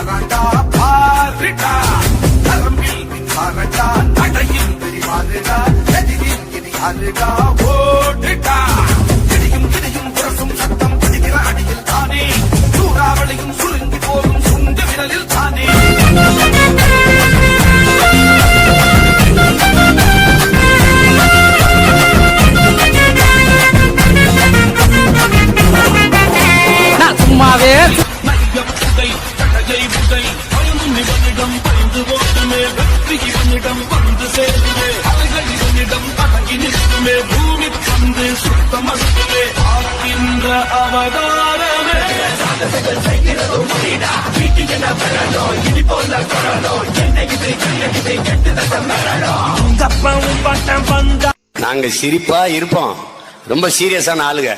மின்சாரண்டா பாருடா நரம்பில் மின்சாரண்டா அடையும் தெரிவாருடா எதிரில் கிரியாருடா ஓடுடா. இடியும் இடியும் உரசும் சத்தம் பிடிக்கிற அடியில் தானே. சூறாவளியும் சுருங்கி போகும் சுண்டு விரலில் கடகை புகை பயமும் இவனிடம் பயந்து ஓட்டுமே வெற்றி இவனிடம் வந்து சேருமே. அலைகள் இவனிடம் அடங்கி நிற்குமே. பூமி தந்து சுத்தமஸ்துமே பார்க்கின்ற அவதாரமே. நாங்க சிரிப்பா இருப்போம். ரொம்ப சீரியஸான ஆளுங்க.